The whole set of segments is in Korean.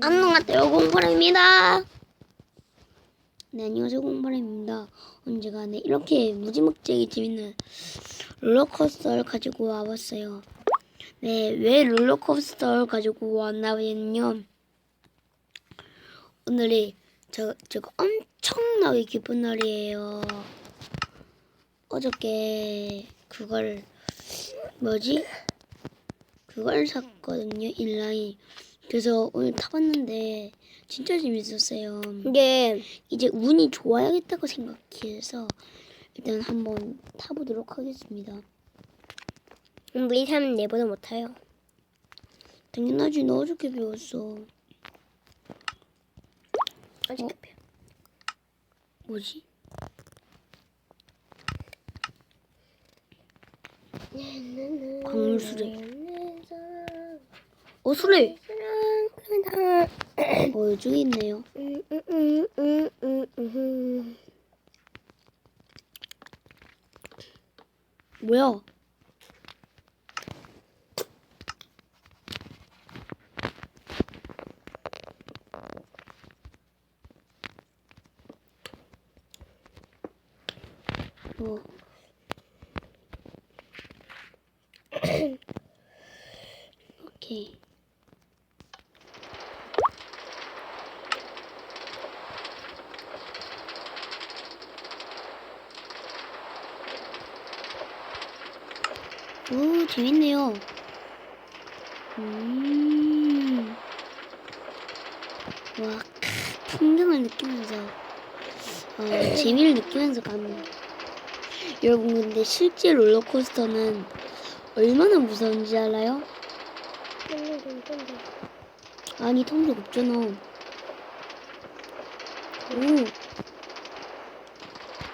안녕하세요 공파람입니다. 네 안녕하세요 공파람입니다. 언제가 네 이렇게 무지막지하게 재밌는 롤러코스터를 가지고 와봤어요. 네왜 롤러코스터를 가지고 왔나면요. 오늘이 저, 제가 엄청나게 기쁜 날이에요. 어저께 그걸 뭐지 그걸 샀거든요 인라인 그래서 오늘 타봤는데 진짜 재밌었어요. 이게 이제 운이 좋아야겠다고 생각해서 일단 한번 타보도록 하겠습니다. 우리 사람 내보다 못해요. 당연하지 너 어저께 배웠어. 아직 어? 급해요. 뭐지? 광물수레. 어 수레. 어 이쪽에 있네요. 뭐야? 뭐 오케이. 오, 재밌네요. 음. 와, 크, 풍경을 느끼면서, 어, 재미를 느끼면서 가는. 여러분, 근데 실제 롤러코스터는 얼마나 무서운지 알아요? 아니, 통역 없잖아. 오,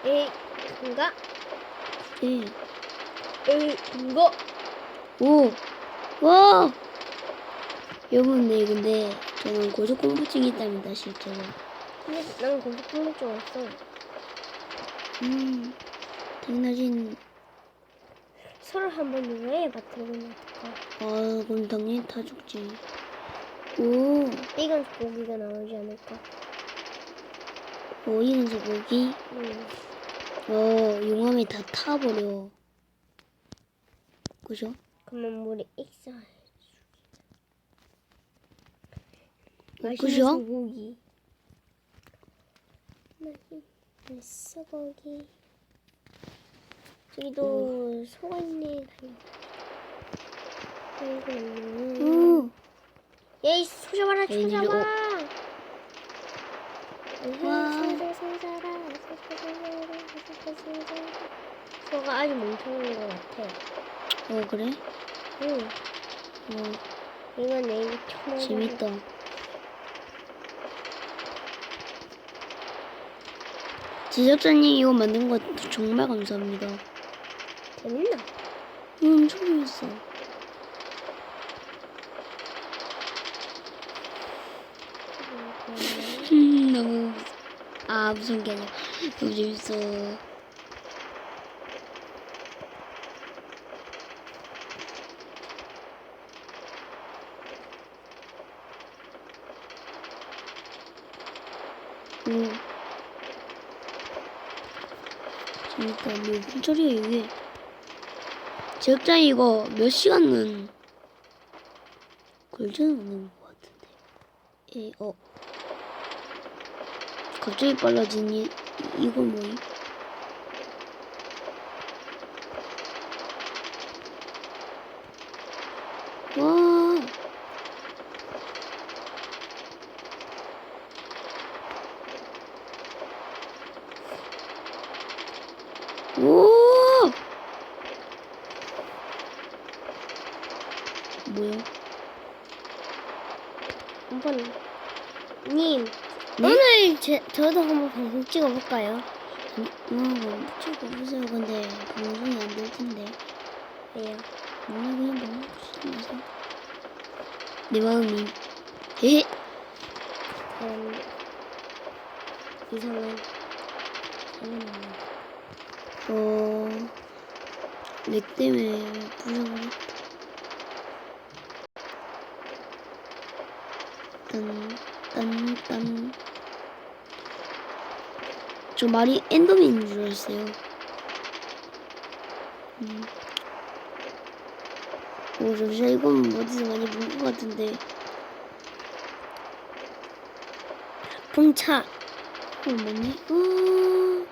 에이, 그가? 그래. 에이, 그거? 오, 와! 여러분, 네, 근데 저는 고소공포증이 있답니다, 실제로. 근데 난 고속공포증 없어. 음, 당연하진, 서로 한번 유해해봐, 들으면. 아, 그럼 당연히 다 죽지. 오, 이건 고기가 나오지 않을까? 어, 이런 소고기, 응. 어, 용암에 다 타버려. 그죠? 그러면 물에 익사해. 어, 맛있는 그죠? 소고기. 맛있는 소고기. 저기도 소가 있네. 아이고. 오, 야이 소 잡아라 소 에이, 잡아. 어. 와. 소자 소자라 소자 소자라 소가 아주 멍청한 것 같아. 어, 그래? 응. 어, 이건 내 입에 처음 재밌다. 제작자님 이거 만든 거 정말 감사합니다. 재밌나? 이거 엄청 재밌어. 음, 너무 아 무서운 게 아니라 너무 재밌어. 오. 재밌다. 뭐 무슨 소리야 이게? 제작자 이거 몇 시간은 걸지는 않는 것 같은데. 에, 어. 갑자기 빨라지니 이건 뭐임? 와. 오! 뭐야? 한번 님 네? 오늘 제, 저도 한번 방송 찍어볼까요? 음, 찍어 보세요. 근데 방송이 안 될 텐데. 왜요? 오늘 그냥 방송 찍으면서. 내 마음이. 에? 그런 이상한 사람이에요. 어. 렉 때문에 부셔버렸다. 딴, 딴, 딴. 저 말이 엔더맨인 줄 알았어요. 음. 오, 잠시만, 이건 어디서 많이 본 것 같은데. 풍차. 어, 뭐니? 어.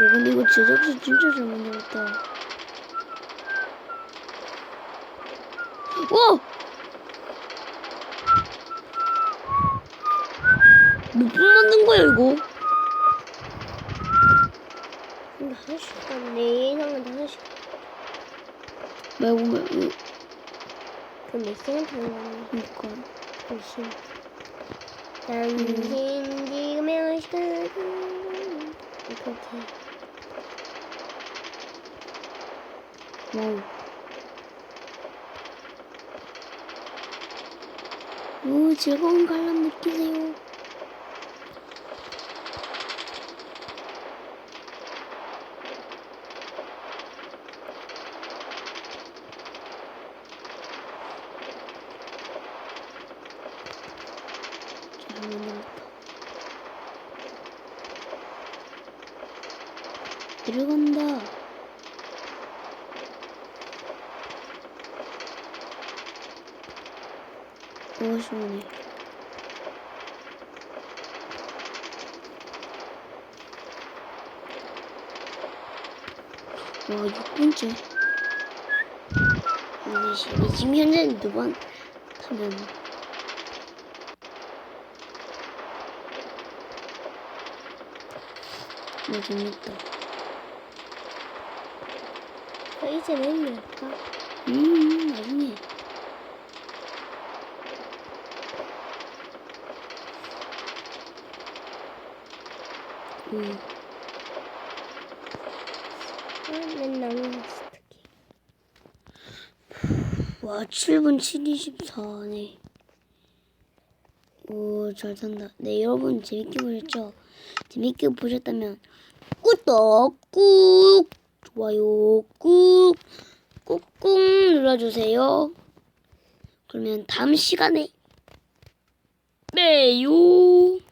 야, 근데 이거 제작사 진짜 잘 만들었다. 오! 몇분 만든 거야, 이거? 근데 하나씩 내 예상은 하나씩 말고, 말고, 그몇 시간 타는 거 아니야? 그니까. 당신 당신 지금 몇 시간 이렇게 와우. 오, 즐거운 관람 느끼세요. 내려간다. 오, 시원해. 와, 6분째. 이제 시- 지금 현재는 두번 타면. 뭐 재밌다. 어, 이제 내일 할까? 음, 나중에. 음, 나무 스토키 와, 7분 724네. 오, 잘 산다. 네, 여러분 재밌게 보셨죠? 재밌게 보셨다면 구독 꾹, 좋아요 꾹, 꾹꾹 눌러주세요. 그러면 다음 시간에 봬요.